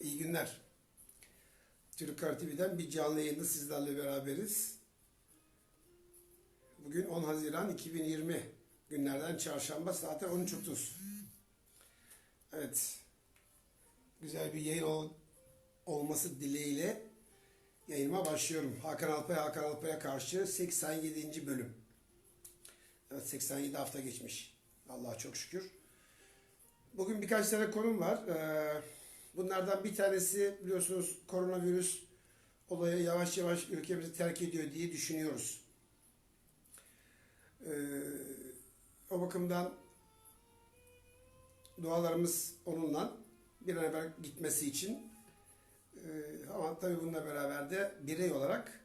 İyi günler. Türk Kar TV'den bir canlı yayında sizlerle beraberiz. Bugün 10 Haziran 2020 günlerden çarşamba saat 13.30. Evet. Güzel bir yayın ol- olması dileğiyle yayınıma başlıyorum. Hakan Alpay, Hakan Alpay'a karşı 87. bölüm. Evet 87 hafta geçmiş. Allah'a çok şükür. Bugün birkaç tane konum var. Ee, bunlardan bir tanesi biliyorsunuz koronavirüs olayı yavaş yavaş ülkemizi terk ediyor diye düşünüyoruz. Ee, o bakımdan dualarımız onunla bir an evvel gitmesi için ee, ama tabii bununla beraber de birey olarak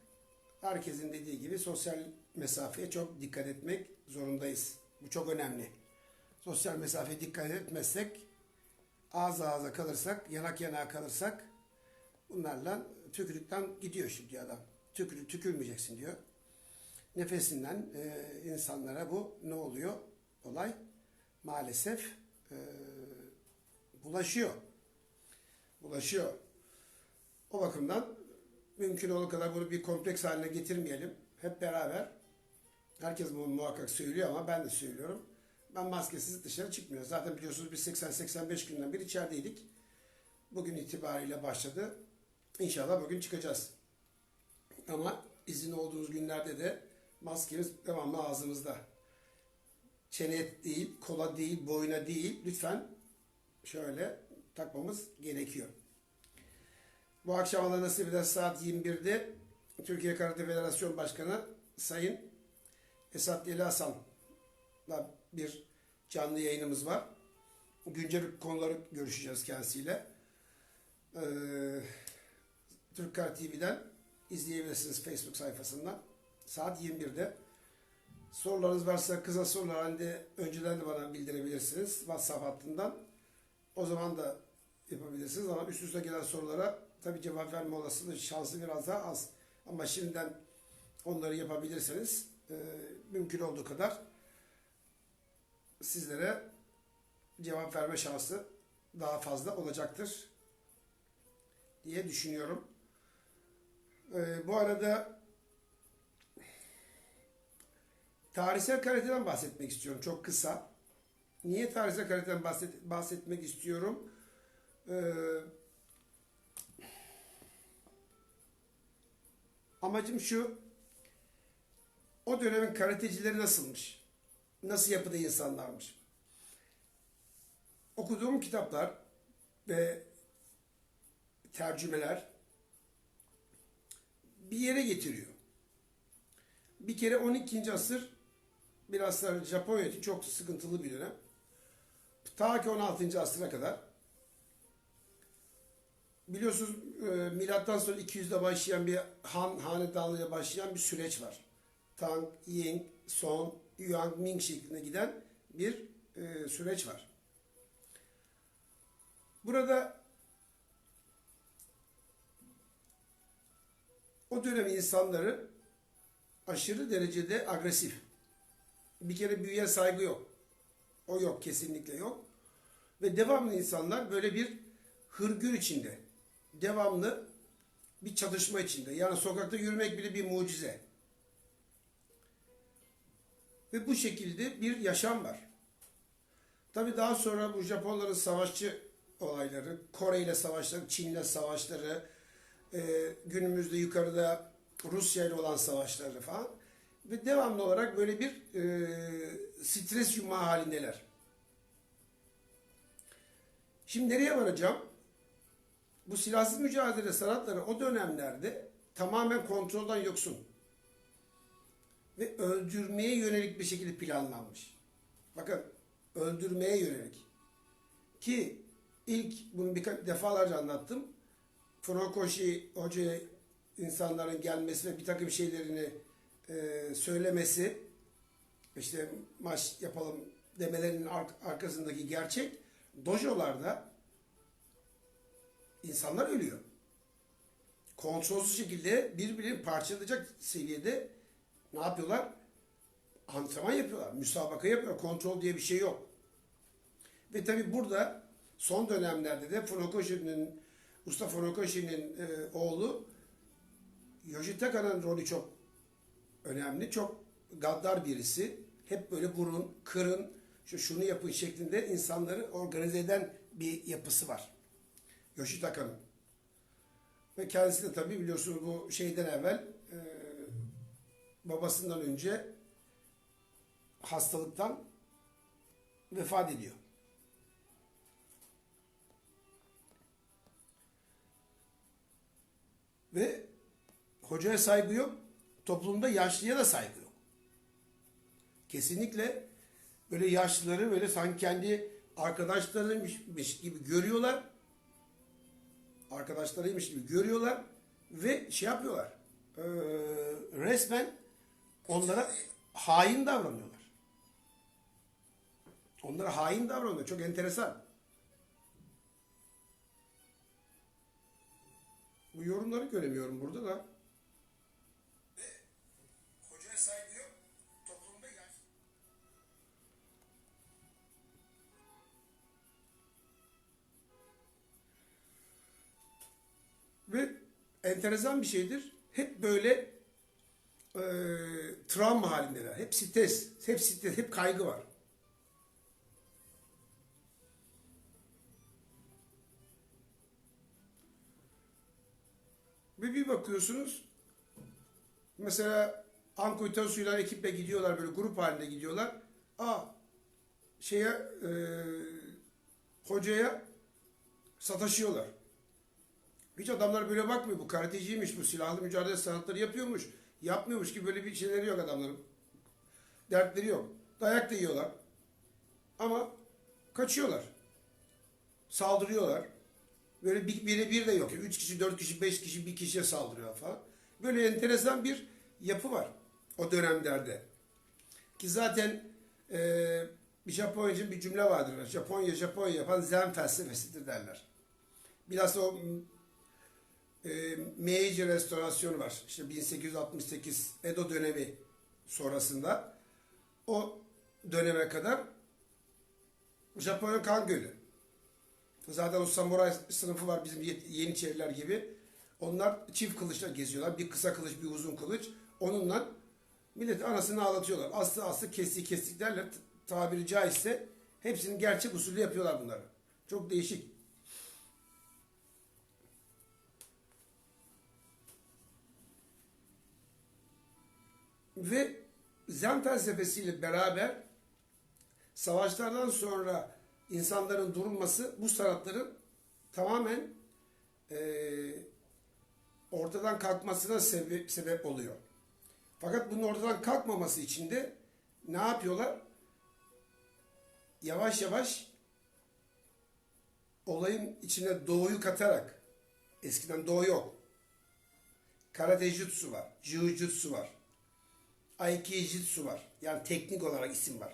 herkesin dediği gibi sosyal mesafeye çok dikkat etmek zorundayız. Bu çok önemli. Sosyal mesafeye dikkat etmezsek, ağız ağza kalırsak, yanak yana kalırsak bunlarla tükürükten gidiyor şimdi adam. Tükürü, tükürmeyeceksin diyor. Nefesinden e, insanlara bu ne oluyor? Olay maalesef e, bulaşıyor. Bulaşıyor. O bakımdan mümkün olduğu kadar bunu bir kompleks haline getirmeyelim. Hep beraber herkes bunu muhakkak söylüyor ama ben de söylüyorum. Ben maskesiz dışarı çıkmıyorum. Zaten biliyorsunuz biz 80-85 günden beri içerideydik. Bugün itibariyle başladı. İnşallah bugün çıkacağız. Ama izin olduğunuz günlerde de maskemiz devamlı ağzımızda. Çeneye değil, kola değil, boyuna değil. Lütfen şöyle takmamız gerekiyor. Bu akşam Allah nasip eder saat 21'de Türkiye Karate Federasyon Başkanı Sayın Esat Deli Hasan'la bir canlı yayınımız var. Güncel konuları görüşeceğiz kendisiyle. Ee, Türk Kar TV'den izleyebilirsiniz Facebook sayfasından. Saat 21'de. Sorularınız varsa kısa sorular halinde önceden de bana bildirebilirsiniz WhatsApp hattından. O zaman da yapabilirsiniz ama üst üste gelen sorulara tabii cevap verme olasılığı şansı biraz daha az. Ama şimdiden onları yapabilirseniz e, mümkün olduğu kadar sizlere cevap verme şansı daha fazla olacaktır diye düşünüyorum. E, bu arada tarihsel karateden bahsetmek istiyorum çok kısa. Niye tarihsel karateden bahset, bahsetmek istiyorum? Ee, amacım şu, o dönemin karatecileri nasılmış? Nasıl yapıda insanlarmış? Okuduğum kitaplar ve tercümeler bir yere getiriyor. Bir kere 12. asır bilhassa Japonya için çok sıkıntılı bir dönem. Ta ki 16. asıra kadar biliyorsunuz e, milattan sonra 200'de başlayan bir Han hanedanlığıyla başlayan bir süreç var. Tang, Ying, Song, Yuan, Ming şeklinde giden bir e, süreç var. Burada o dönem insanları aşırı derecede agresif. Bir kere büyüye saygı yok. O yok, kesinlikle yok. Ve devamlı insanlar böyle bir hırgür içinde. Devamlı bir çatışma içinde. Yani sokakta yürümek bile bir mucize. Ve bu şekilde bir yaşam var. Tabi daha sonra bu Japonların savaşçı olayları, Kore ile savaşları, Çin ile savaşları, e, günümüzde yukarıda Rusya ile olan savaşları falan. Ve devamlı olarak böyle bir e, stres yumağı halindeler. Şimdi nereye varacağım? Bu silahsız mücadele sanatları o dönemlerde tamamen kontrolden yoksun. Ve öldürmeye yönelik bir şekilde planlanmış. Bakın öldürmeye yönelik. Ki ilk bunu birkaç defalarca anlattım. Funakoshi Hoca insanların gelmesi ve bir takım şeylerini e, söylemesi işte maç yapalım demelerinin ar- arkasındaki gerçek dojolarda insanlar ölüyor. Kontrolsüz şekilde birbirini parçalayacak seviyede ne yapıyorlar? Antrenman yapıyorlar, müsabaka yapıyorlar. Kontrol diye bir şey yok. Ve tabi burada son dönemlerde de Funakoshi'nin Usta Funakoshi''nin e, oğlu Yoshitaka's rolü çok önemli. Çok gaddar birisi. Hep böyle vurun, kırın, şu şunu yapın şeklinde insanları organize eden bir yapısı var. Yoshitaka'nın. Ve kendisi de tabii biliyorsunuz bu şeyden evvel babasından önce hastalıktan vefat ediyor. Ve hocaya saygı yok, toplumda yaşlıya da saygı yok. Kesinlikle böyle yaşlıları böyle sanki kendi arkadaşlarıymış gibi görüyorlar. Arkadaşlarıymış gibi görüyorlar ve şey yapıyorlar. Ee, resmen onlara hain davranıyorlar. Onlara hain davranıyor. Çok enteresan. Bu yorumları göremiyorum burada da. Hocaya saygı yok. Toplumda yaş. Ve enteresan bir şeydir. Hep böyle e, travma halindeler. Hep stres, hep stres, hep kaygı var. Ve bir bakıyorsunuz mesela Anko Itasu'yla ekiple gidiyorlar böyle grup halinde gidiyorlar. Aa şeye e, hocaya sataşıyorlar. Hiç adamlar böyle bakmıyor. Bu karateciymiş, bu silahlı mücadele sanatları yapıyormuş. Yapmıyormuş ki böyle bir şeyleri yok adamların. Dertleri yok. Dayak da yiyorlar. Ama kaçıyorlar. Saldırıyorlar. Böyle bir, biri bir de yok. Üç kişi, dört kişi, beş kişi bir kişiye saldırıyor falan. Böyle enteresan bir yapı var o dönemlerde. Ki zaten e, bir Japonca'nın bir cümle vardır. Japonya Japonya yapan zen felsefesidir derler. Biraz o e, Meiji restorasyonu var. İşte 1868 Edo dönemi sonrasında o döneme kadar Japonya kan gölü. Zaten o samuray sınıfı var bizim Yeniçeriler gibi. Onlar çift kılıçla geziyorlar. Bir kısa kılıç, bir uzun kılıç. Onunla millet anasını ağlatıyorlar. Aslı aslı kesti kestiklerle tabiri caizse hepsinin gerçek usulü yapıyorlar bunları. Çok değişik. Ve Zen felsefesiyle beraber savaşlardan sonra insanların durulması bu sanatların tamamen e, ortadan kalkmasına sebep, sebep oluyor. Fakat bunun ortadan kalkmaması için de ne yapıyorlar? Yavaş yavaş olayın içine doğuyu katarak eskiden doğu yok. Karate jutsu var, jiu-jitsu var. Aikijitsu var. Yani teknik olarak isim var.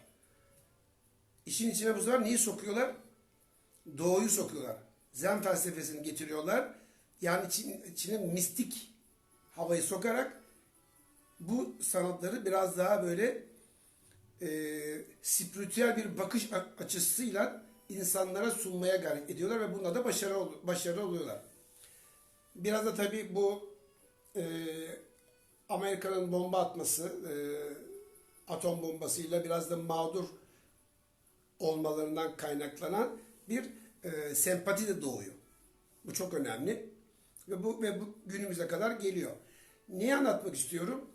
İşin içine bu sefer neyi sokuyorlar? Doğuyu sokuyorlar. Zen felsefesini getiriyorlar. Yani için, içine mistik havayı sokarak bu sanatları biraz daha böyle e, spiritüel bir bakış açısıyla insanlara sunmaya gayret ediyorlar ve bunda da başarılı, başarılı oluyorlar. Biraz da tabii bu e, Amerika'nın bomba atması, e, atom bombasıyla biraz da mağdur olmalarından kaynaklanan bir e, sempati de doğuyor. Bu çok önemli ve bu ve bu günümüze kadar geliyor. Niye anlatmak istiyorum?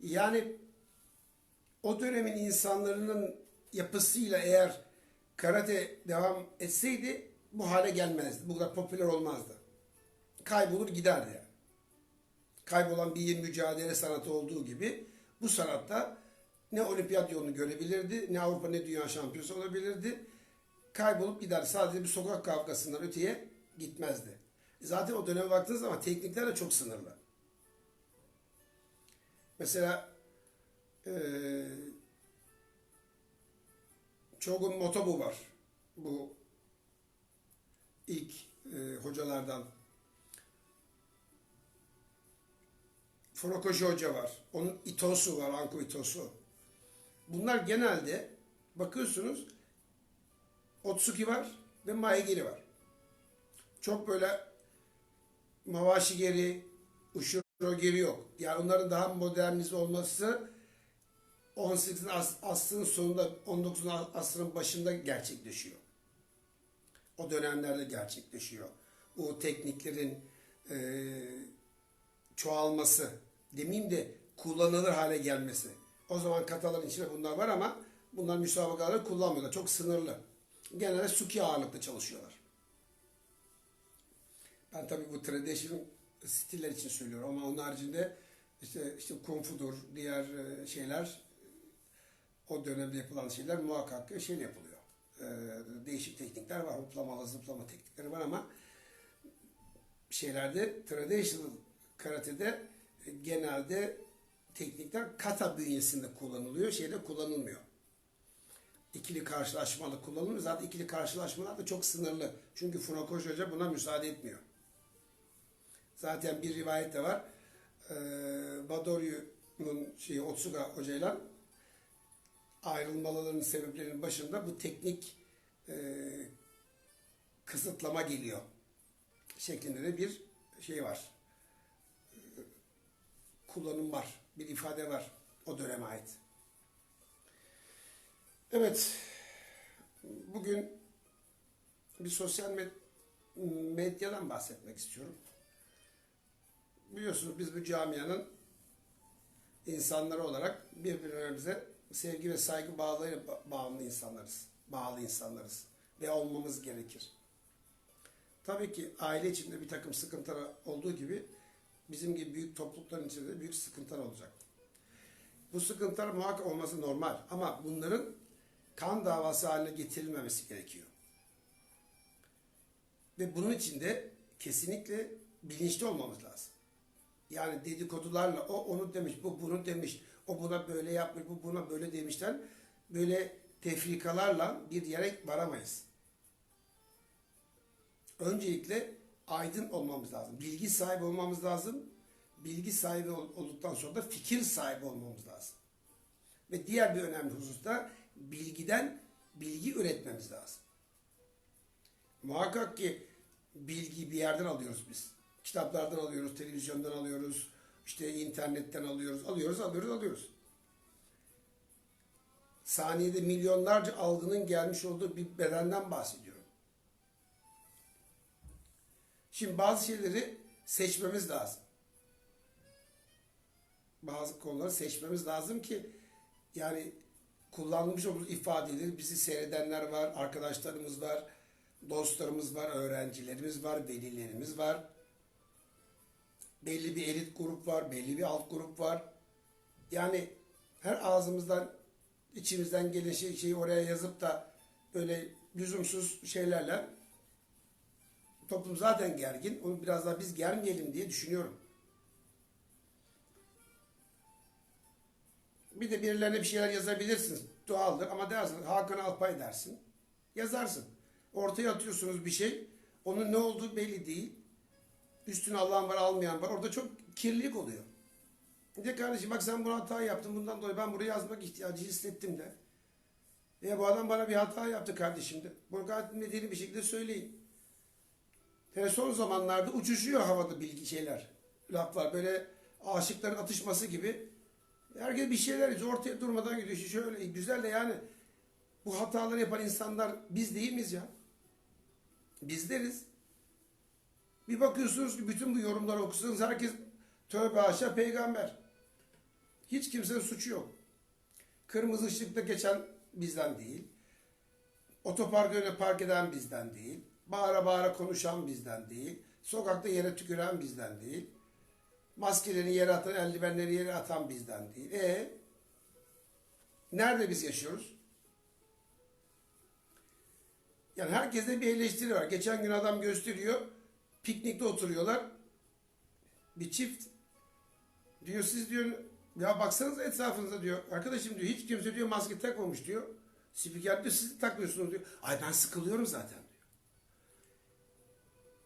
Yani o dönemin insanların yapısıyla eğer karate devam etseydi bu hale gelmezdi. Bu kadar popüler olmazdı. Kaybolur giderdi yani. Kaybolan bir mücadele sanatı olduğu gibi bu sanatta ne olimpiyat yolunu görebilirdi, ne Avrupa ne dünya şampiyonu olabilirdi. Kaybolup gider. Sadece bir sokak kavgasından öteye gitmezdi. Zaten o döneme baktığınız zaman teknikler de çok sınırlı. Mesela ee, Çogun Motobu var. Bu ilk e, hocalardan. Funakoshi Hoca var. Onun Itosu var, Anko Itosu. Bunlar genelde bakıyorsunuz Otsuki var ve Maegiri var. Çok böyle Mavaşi geri, yok. Yani onların daha modernize olması 18. as- asrın sonunda 19. asrın başında gerçekleşiyor. O dönemlerde gerçekleşiyor. Bu tekniklerin eee, çoğalması, demeyeyim de kullanılır hale gelmesi. O zaman kataların içinde bunlar var ama bunlar müsabakaları kullanmıyorlar. Çok sınırlı. Genelde suki ağırlıklı çalışıyorlar. Ben tabii bu traditional stiller için söylüyorum ama onun haricinde işte işte kung fu'dur, diğer e, şeyler o dönemde yapılan şeyler muhakkak şey yapılıyor. E, değişik teknikler var, hoplamalı, zıplama teknikleri var ama şeylerde traditional karate'de genelde teknikler kata bünyesinde kullanılıyor, şeyde kullanılmıyor. İkili karşılaşmalı kullanılmıyor. Zaten ikili karşılaşmalar da çok sınırlı. Çünkü Funakoshi Hoca buna müsaade etmiyor. Zaten bir rivayet de var. Ee, Badoryu'nun şeyi Otsuga hocayla ayrılmalarının sebeplerinin başında bu teknik e, kısıtlama geliyor. Şeklinde de bir şey var. Kullanım var. Bir ifade var. O döneme ait. Evet. Bugün bir sosyal med- medyadan bahsetmek istiyorum. Biliyorsunuz biz bu camianın insanları olarak birbirimize sevgi ve saygı bağlı bağımlı insanlarız. Bağlı insanlarız. Ve olmamız gerekir. Tabii ki aile içinde bir takım sıkıntılar olduğu gibi bizim gibi büyük toplulukların içinde de büyük sıkıntılar olacak. Bu sıkıntılar muhakkak olması normal ama bunların kan davası haline getirilmemesi gerekiyor. Ve bunun için de kesinlikle bilinçli olmamız lazım. Yani dedikodularla o onu demiş, bu bunu demiş, o buna böyle yapmış, bu buna böyle demişten böyle tefrikalarla bir yere varamayız. Öncelikle aydın olmamız lazım. Bilgi sahibi olmamız lazım. Bilgi sahibi ol- olduktan sonra da fikir sahibi olmamız lazım. Ve diğer bir önemli husus da bilgiden bilgi üretmemiz lazım. Muhakkak ki bilgi bir yerden alıyoruz biz. Kitaplardan alıyoruz, televizyondan alıyoruz, işte internetten alıyoruz, alıyoruz, alıyoruz, alıyoruz. Saniyede milyonlarca algının gelmiş olduğu bir bedenden bahsediyorum. Şimdi bazı şeyleri seçmemiz lazım. Bazı konuları seçmemiz lazım ki yani kullanmış olduğumuz ifadeleri bizi seyredenler var, arkadaşlarımız var, dostlarımız var, öğrencilerimiz var, velilerimiz var. Belli bir elit grup var, belli bir alt grup var. Yani her ağzımızdan, içimizden gelen şey, şeyi oraya yazıp da böyle lüzumsuz şeylerle toplum zaten gergin. Onu biraz daha biz germeyelim diye düşünüyorum. Bir de birilerine bir şeyler yazabilirsiniz. Doğaldır ama dersin Hakan Alpay dersin. Yazarsın. Ortaya atıyorsunuz bir şey. Onun ne olduğu belli değil. Üstüne Allah'ın var almayan var. Orada çok kirlilik oluyor. De kardeşim bak sen bu hata yaptın. Bundan dolayı ben buraya yazmak ihtiyacı hissettim de. Ya bu adam bana bir hata yaptı kardeşim de. Bunu gayet medeni bir şekilde söyleyin. Hele son zamanlarda uçuşuyor havada bilgi şeyler. Laflar böyle aşıkların atışması gibi. Herkes bir şeyler yazıyor. Ortaya durmadan gidiyor. Şöyle güzel de yani bu hataları yapan insanlar biz değil miyiz ya? Bizleriz. Bir bakıyorsunuz ki bütün bu yorumları okusanız herkes tövbe haşa peygamber. Hiç kimsenin suçu yok. Kırmızı ışıkta geçen bizden değil. Otopark önüne park eden bizden değil. Bağıra bağıra konuşan bizden değil. Sokakta yere tüküren bizden değil. Maskelerini yere atan, eldivenleri yere atan bizden değil. E nerede biz yaşıyoruz? Yani herkeste bir eleştiri var. Geçen gün adam gösteriyor. Piknikte oturuyorlar. Bir çift diyor siz diyor ya baksanıza etrafınıza diyor. Arkadaşım diyor hiç kimse diyor maske takmamış diyor. Spiker diyor siz takmıyorsunuz diyor. Ay ben sıkılıyorum zaten.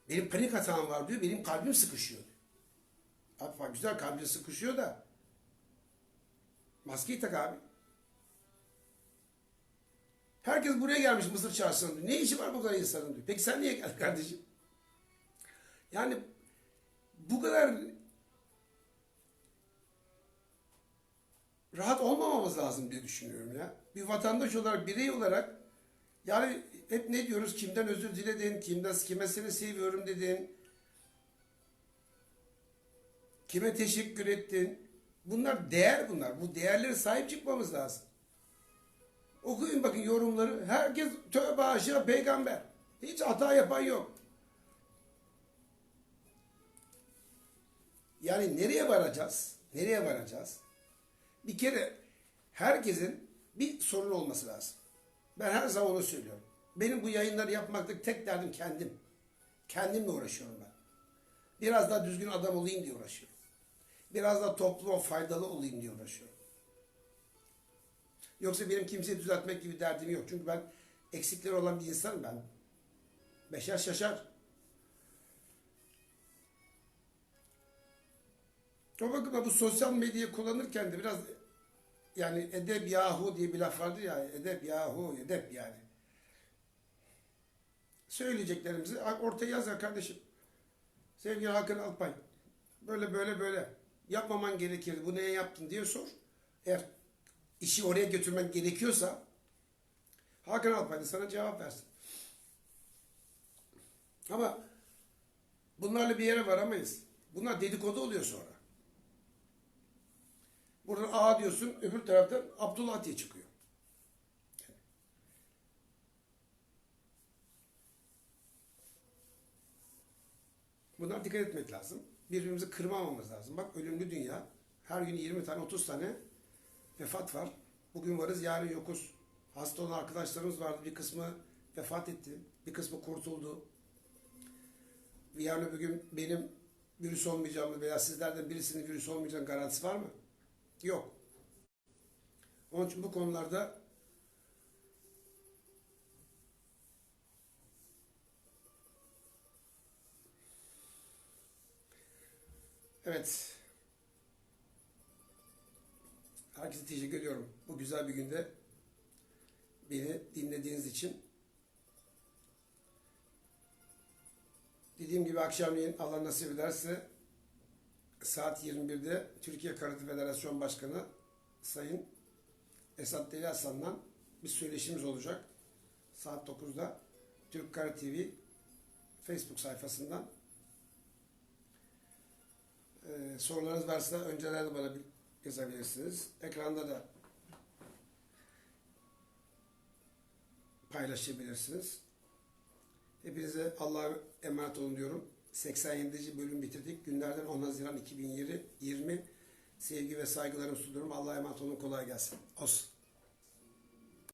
Benim panik hatam var diyor. Benim kalbim sıkışıyor. Abi bak güzel kalbin sıkışıyor da maskeyi tak abi. Herkes buraya gelmiş Mısır çarşısına diyor. Ne işi var bu kadar insanın diyor. Peki sen niye geldin kardeşim? Yani bu kadar rahat olmamamız lazım diye düşünüyorum ya. Bir vatandaş olarak, birey olarak yani hep ne diyoruz? Kimden özür diledin, kimden kime seni seviyorum dedin, kime teşekkür ettin. Bunlar değer bunlar. Bu değerlere sahip çıkmamız lazım. Okuyun bakın yorumları. Herkes tövbe aşağı peygamber. Hiç hata yapan yok. Yani nereye varacağız? Nereye varacağız? Bir kere herkesin bir sorun olması lazım. Ben her zaman onu söylüyorum. Benim bu yayınları yapmakta tek derdim kendim. Kendimle uğraşıyorum ben. Biraz daha düzgün adam olayım diye uğraşıyorum. Biraz daha topluma faydalı olayım diye uğraşıyorum. Yoksa benim kimseyi düzeltmek gibi derdim yok. Çünkü ben eksikleri olan bir insanım ben. Beşer şaşar. O bakımdan bu sosyal medyayı kullanırken de biraz yani edep yahu diye bir laf vardır ya edep yahu edep yani. Söyleyeceklerimizi ortaya yaz ya kardeşim. Sevgili Hakan Alpay. Böyle böyle böyle. Yapmaman gerekirdi. Bu neye yaptın diye sor. Eğer işi oraya götürmen gerekiyorsa Hakan Alpay da sana cevap versin. Ama bunlarla bir yere varamayız. Bunlar dedikodu oluyor sonra. Buradan A diyorsun, öbür taraftan Abdullah diye çıkıyor. Bunlar dikkat etmek lazım. Birbirimizi kırmamamız lazım. Bak ölümlü dünya. Her gün 20 tane 30 tane vefat var. Bugün varız yarın yokuz. Hasta olan arkadaşlarımız vardı. Bir kısmı vefat etti. Bir kısmı kurtuldu. Yarın öbür gün benim virüs olmayacağımı veya sizlerden birisinin virüs olmayacağının garantisi var mı? Yok. Onun için bu konularda Evet. Herkese teşekkür ediyorum. Bu güzel bir günde beni dinlediğiniz için. Dediğim gibi akşamleyin Allah nasip ederse saat 21'de Türkiye Karate Federasyon Başkanı Sayın Esat Deli Hasan'la bir söyleşimiz olacak. Saat 9'da Türk Karate TV Facebook sayfasından ee, sorularınız varsa önceden de bana yazabilirsiniz. Ekranda da paylaşabilirsiniz. Hepinize Allah'a emanet olun diyorum. 87. bölüm bitirdik. Günlerden 10 Haziran 2020 sevgi ve saygılarımı sunuyorum. Allah'a emanet olun. Kolay gelsin. Olsun.